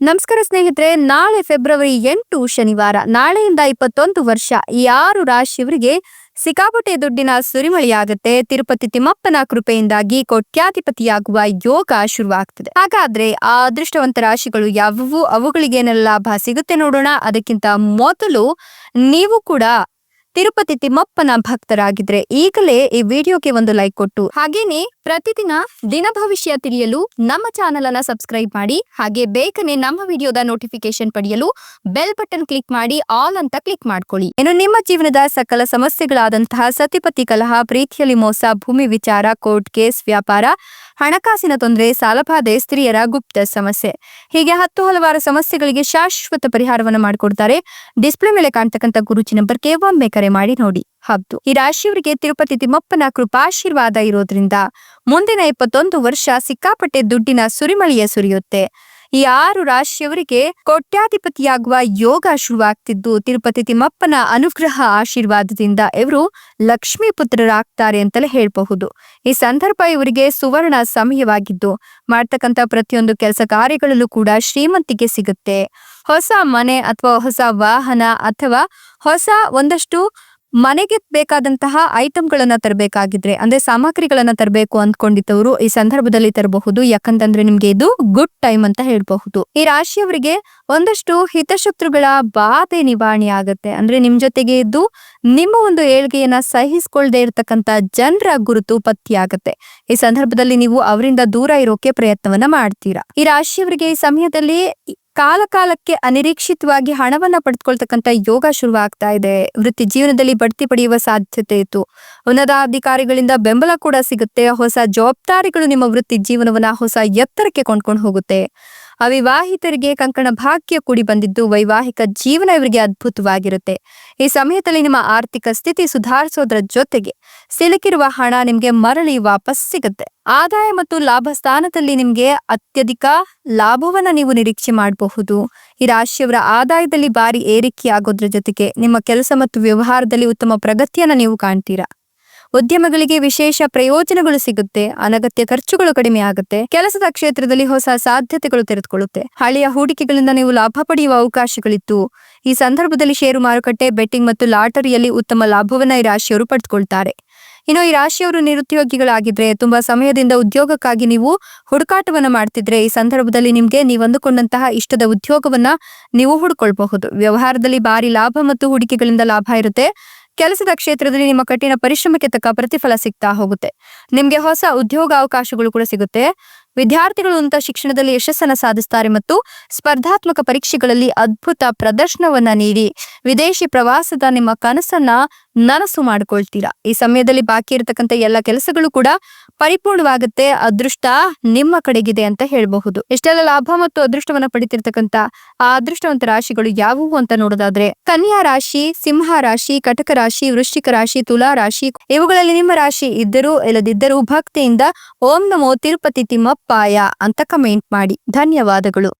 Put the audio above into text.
ನಮಸ್ಕಾರ ಸ್ನೇಹಿತರೆ, ನಾಳೆ ಫೆಬ್ರವರಿ ಎಂಟು, ಶನಿವಾರ, ನಾಳೆಯಿಂದ ಇಪ್ಪತ್ತೊಂದು ವರ್ಷ, ಈ ಆರು ರಾಶಿಯವರಿಗೆ ಸಿಕ್ಕಾಪಟ್ಟೆ ದುಡ್ಡಿನ ಸುರಿಮಳೆಯಾಗುತ್ತೆ. ತಿರುಪತಿ ತಿಮ್ಮಪ್ಪನ ಕೃಪೆಯಿಂದಾಗಿ ಕೋಟ್ಯಾಧಿಪತಿಯಾಗುವ ಯೋಗ ಶುರುವಾಗ್ತದೆ. ಹಾಗಾದ್ರೆ ಆ ಅದೃಷ್ಟವಂತ ರಾಶಿಗಳು ಯಾವುವು? ಅವುಗಳಿಗೇನೆಲ್ಲ ಲಾಭ ಸಿಗುತ್ತೆ ನೋಡೋಣ. ಅದಕ್ಕಿಂತ ಮೊದಲು ನೀವು ಕೂಡ ತಿರುಪತಿ ತಿಮ್ಮಪ್ಪನ ಭಕ್ತರಾಗಿದ್ರೆ ಈಗಲೇ ಈ ವಿಡಿಯೋಗೆ ಒಂದು ಲೈಕ್ ಕೊಟ್ಟು. ಹಾಗೇನೆ ಪ್ರತಿದಿನ ದಿನ ಭವಿಷ್ಯ ತಿಳಿಯಲು ನಮ್ಮ ಚಾನೆಲ್ ಅನ್ನ ಸಬ್ಸ್ಕ್ರೈಬ್ ಮಾಡಿ, ಹಾಗೆ ಬೇಗನೆ ನಮ್ಮ ವಿಡಿಯೋದ ನೋಟಿಫಿಕೇಶನ್ ಪಡೆಯಲು ಬೆಲ್ ಬಟನ್ ಕ್ಲಿಕ್ ಮಾಡಿ ಆಲ್ ಅಂತ ಕ್ಲಿಕ್ ಮಾಡ್ಕೊಳ್ಳಿ. ಇನ್ನು ನಿಮ್ಮ ಜೀವನದ ಸಕಲ ಸಮಸ್ಯೆಗಳಾದಂತಹ ಸತಿಪತಿ ಕಲಹ, ಪ್ರೀತಿಯಲ್ಲಿ ಮೋಸ, ಭೂಮಿ ವಿಚಾರ ಕೋರ್ಟ್ ಕೇಸ್ ವ್ಯಾಪಾರ ಹಣಕಾಸಿನ ತೊಂದರೆ ಸಾಲಬಾಧೆ ಸ್ತ್ರೀಯರ ಗುಪ್ತ ಸಮಸ್ಯೆ. ಹೀಗೆ ಹತ್ತು ಹಲವಾರು ಸಮಸ್ಯೆಗಳಿಗೆ ಶಾಶ್ವತ ಪರಿಹಾರವನ್ನು ಮಾಡಿಕೊಡ್ತಾರೆ. ಡಿಸ್ಪ್ಲೇ ಮೇಲೆ ಕಾಣ್ತಕ್ಕಂಥ ಗುರುಜಿ ನಂಬರ್ಗೆ ಒಮ್ಮೆ ಕರೆ ಮಾಡಿ ನೋಡಿ. ಹೌದು ಈ ರಾಶಿಯವರಿಗೆ ತಿರುಪತಿ ತಿಮ್ಮಪ್ಪನ ಕೃಪಾಶೀರ್ವಾದ ಇರೋದ್ರಿಂದ ಮುಂದಿನ ಇಪ್ಪತ್ತೊಂದು ವರ್ಷ ಸಿಕ್ಕಾಪಟ್ಟೆ ದುಡ್ಡಿನ ಸುರಿಮಳೆಯ ಸುರಿಯುತ್ತೆ. ಈ ಆರು ರಾಶಿಯವರಿಗೆ ಕೋಟ್ಯಾಧಿಪತಿಯಾಗುವ ಯೋಗ ಶುರುವಾಗ್ತಿದ್ದು, ತಿರುಪತಿ ತಿಮ್ಮಪ್ಪನ ಅನುಗ್ರಹ ಆಶೀರ್ವಾದದಿಂದ ಇವರು ಲಕ್ಷ್ಮೀ ಪುತ್ರರಾಗ್ತಾರೆ ಅಂತಲೇ ಹೇಳಬಹುದು. ಈ ಸಂದರ್ಭ ಇವರಿಗೆ ಸುವರ್ಣ ಸಮಯವಾಗಿದ್ದು, ಮಾಡ್ತಕ್ಕಂಥ ಪ್ರತಿಯೊಂದು ಕೆಲಸ ಕಾರ್ಯಗಳಲ್ಲೂ ಕೂಡ ಶ್ರೀಮಂತಿಕೆ ಸಿಗುತ್ತೆ. ಹೊಸ ಮನೆ ಅಥವಾ ಹೊಸ ವಾಹನ ಅಥವಾ ಹೊಸ ಒಂದಷ್ಟು ಮನೆಗೆ ಬೇಕಾದಂತಹ ಐಟಮ್ಗಳನ್ನ ತರಬೇಕಾಗಿದ್ರೆ, ಅಂದ್ರೆ ಸಾಮಗ್ರಿಗಳನ್ನ ತರಬೇಕು ಅಂದ್ಕೊಂಡಿದ್ದವರು ಈ ಸಂದರ್ಭದಲ್ಲಿ ತರಬಹುದು. ಯಾಕಂತಂದ್ರೆ ನಿಮ್ಗೆ ಇದು ಗುಡ್ ಟೈಮ್ ಅಂತ ಹೇಳ್ಬಹುದು. ಈ ರಾಶಿಯವರಿಗೆ ಒಂದಷ್ಟು ಹಿತಶತ್ರುಗಳ ಬಾಧೆ ನಿವಾರಣೆ ಆಗುತ್ತೆ. ಅಂದ್ರೆ ನಿಮ್ ಜೊತೆಗೆ ಇದ್ದು ನಿಮ್ಮ ಒಂದು ಏಳ್ಗೆಯನ್ನ ಸಹಿಸಿಕೊಳ್ಳದೆ ಇರತಕ್ಕಂತ ಜನರ ಗುರುತು ಪತ್ತೆಯಾಗತ್ತೆ ಈ ಸಂದರ್ಭದಲ್ಲಿ ನೀವು ಅವರಿಂದ ದೂರ ಇರೋಕೆ ಪ್ರಯತ್ನವನ್ನ ಮಾಡ್ತೀರಾ. ಈ ರಾಶಿಯವರಿಗೆ ಈ ಸಮಯದಲ್ಲಿ ಕಾಲ ಕಾಲಕ್ಕೆ ಅನಿರೀಕ್ಷಿತವಾಗಿ ಹಣವನ್ನ ಪಡೆದುಕೊಳ್ತಕ್ಕಂತ ಯೋಗ ಶುರುವಾಗ್ತಾ ಇದೆ. ವೃತ್ತಿ ಜೀವನದಲ್ಲಿ ಬಡ್ತಿ ಪಡೆಯುವ ಸಾಧ್ಯತೆ ಇತ್ತು. ಉನ್ನತಾಧಿಕಾರಿಗಳಿಂದ ಬೆಂಬಲ ಕೂಡ ಸಿಗುತ್ತೆ. ಹೊಸ ಜವಾಬ್ದಾರಿಗಳು ನಿಮ್ಮ ವೃತ್ತಿ ಜೀವನವನ್ನ ಹೊಸ ಎತ್ತರಕ್ಕೆ ಕೊಂಡ್ಕೊಂಡು ಹೋಗುತ್ತೆ. ಅವಿವಾಹಿತರಿಗೆ ಕಂಕಣ ಭಾಗ್ಯ ಕೂಡಿ ಬಂದಿದ್ದು ವೈವಾಹಿಕ ಜೀವನ ಇವರಿಗೆ ಅದ್ಭುತವಾಗಿರುತ್ತೆ. ಈ ಸಮಯದಲ್ಲಿ ನಿಮ್ಮ ಆರ್ಥಿಕ ಸ್ಥಿತಿ ಸುಧಾರಿಸೋದ್ರ ಜೊತೆಗೆ ಸಿಲುಕಿರುವ ಹಣ ನಿಮ್ಗೆ ಮರಳಿ ವಾಪಸ್ ಸಿಗುತ್ತೆ. ಆದಾಯ ಮತ್ತು ಲಾಭ ಸ್ಥಾನದಲ್ಲಿ ನಿಮ್ಗೆ ಅತ್ಯಧಿಕ ಲಾಭವನ್ನ ನೀವು ನಿರೀಕ್ಷೆ ಮಾಡಬಹುದು. ಈ ರಾಶಿಯವರ ಆದಾಯದಲ್ಲಿ ಭಾರಿ ಏರಿಕೆ ಆಗೋದ್ರ ಜೊತೆಗೆ ನಿಮ್ಮ ಕೆಲಸ ಮತ್ತು ವ್ಯವಹಾರದಲ್ಲಿ ಉತ್ತಮ ಪ್ರಗತಿಯನ್ನ ನೀವು ಕಾಣ್ತೀರಾ. ಉದ್ಯಮಗಳಿಗೆ ವಿಶೇಷ ಪ್ರಯೋಜನಗಳು ಸಿಗುತ್ತೆ, ಅನಗತ್ಯ ಖರ್ಚುಗಳು ಕಡಿಮೆ ಆಗುತ್ತೆ, ಕೆಲಸದ ಕ್ಷೇತ್ರದಲ್ಲಿ ಹೊಸ ಸಾಧ್ಯತೆಗಳು ತೆರೆದುಕೊಳ್ಳುತ್ತೆ. ಹಳೆಯ ಹೂಡಿಕೆಗಳಿಂದ ನೀವು ಲಾಭ ಪಡೆಯುವ ಅವಕಾಶಗಳಿತ್ತು. ಈ ಸಂದರ್ಭದಲ್ಲಿ ಷೇರು ಮಾರುಕಟ್ಟೆ, ಬೆಟ್ಟಿಂಗ್ ಮತ್ತು ಲಾಟರಿಯಲ್ಲಿ ಉತ್ತಮ ಲಾಭವನ್ನ ಈ ರಾಶಿಯವರು ಪಡೆದುಕೊಳ್ತಾರೆ. ಇನ್ನು ಈ ರಾಶಿಯವರು ನಿರುದ್ಯೋಗಿಗಳಾಗಿದ್ರೆ, ತುಂಬಾ ಸಮಯದಿಂದ ಉದ್ಯೋಗಕ್ಕಾಗಿ ನೀವು ಹುಡುಕಾಟವನ್ನ ಮಾಡ್ತಿದ್ರೆ, ಈ ಸಂದರ್ಭದಲ್ಲಿ ನಿಮ್ಗೆ ನೀವು ಅಂದುಕೊಂಡಂತಹ ಇಷ್ಟದ ಉದ್ಯೋಗವನ್ನ ನೀವು ಹುಡುಕೊಳ್ಬಹುದು. ವ್ಯವಹಾರದಲ್ಲಿ ಭಾರಿ ಲಾಭ ಮತ್ತು ಹೂಡಿಕೆಗಳಿಂದ ಲಾಭ ಇರುತ್ತೆ. ಕೆಲಸದ ಕ್ಷೇತ್ರದಲ್ಲಿ ನಿಮ್ಮ ಕಠಿಣ ಪರಿಶ್ರಮಕ್ಕೆ ತಕ್ಕ ಪ್ರತಿಫಲ ಸಿಗ್ತಾ ಹೋಗುತ್ತೆ. ನಿಮ್ಗೆ ಹೊಸ ಉದ್ಯೋಗ ಅವಕಾಶಗಳು ಕೂಡ ಸಿಗುತ್ತೆ. ವಿದ್ಯಾರ್ಥಿಗಳು ಅಂತ ಶಿಕ್ಷಣದಲ್ಲಿ ಯಶಸ್ಸನ್ನ ಸಾಧಿಸ್ತಾರೆ ಮತ್ತು ಸ್ಪರ್ಧಾತ್ಮಕ ಪರೀಕ್ಷೆಗಳಲ್ಲಿ ಅದ್ಭುತ ಪ್ರದರ್ಶನವನ್ನ ನೀಡಿ ವಿದೇಶಿ ಪ್ರವಾಸದ ನಿಮ್ಮ ಕನಸನ್ನ ನನಸು ಮಾಡ್ಕೊಳ್ತೀರಾ. ಈ ಸಮಯದಲ್ಲಿ ಬಾಕಿ ಇರತಕ್ಕಂತ ಎಲ್ಲ ಕೆಲಸಗಳು ಕೂಡ ಪರಿಪೂರ್ಣವಾಗುತ್ತೆ, ಅದೃಷ್ಟ ನಿಮ್ಮ ಕಡೆಗಿದೆ ಅಂತ ಹೇಳಬಹುದು. ಎಷ್ಟೆಲ್ಲ ಲಾಭ ಮತ್ತು ಅದೃಷ್ಟವನ್ನ ಪಡಿತಿರ್ತಕ್ಕಂತ ಆ ಅದೃಷ್ಟವಂತ ರಾಶಿಗಳು ಯಾವುವು ಅಂತ ನೋಡೋದಾದ್ರೆ, ಕನ್ಯಾ ರಾಶಿ, ಸಿಂಹ ರಾಶಿ, ಕಟಕ ರಾಶಿ, ವೃಶ್ಚಿಕ ರಾಶಿ, ತುಲಾ ರಾಶಿ, ಇವುಗಳಲ್ಲಿ ನಿಮ್ಮ ರಾಶಿ ಇದ್ದರೂ ಇಲ್ಲದಿದ್ದರೂ ಭಕ್ತಿಯಿಂದ ಓಂ ನಮೋ ತಿರುಪತಿ ತಿಮ್ಮಪ್ಪಾಯ ಅಂತ ಕಮೆಂಟ್ ಮಾಡಿ. ಧನ್ಯವಾದಗಳು.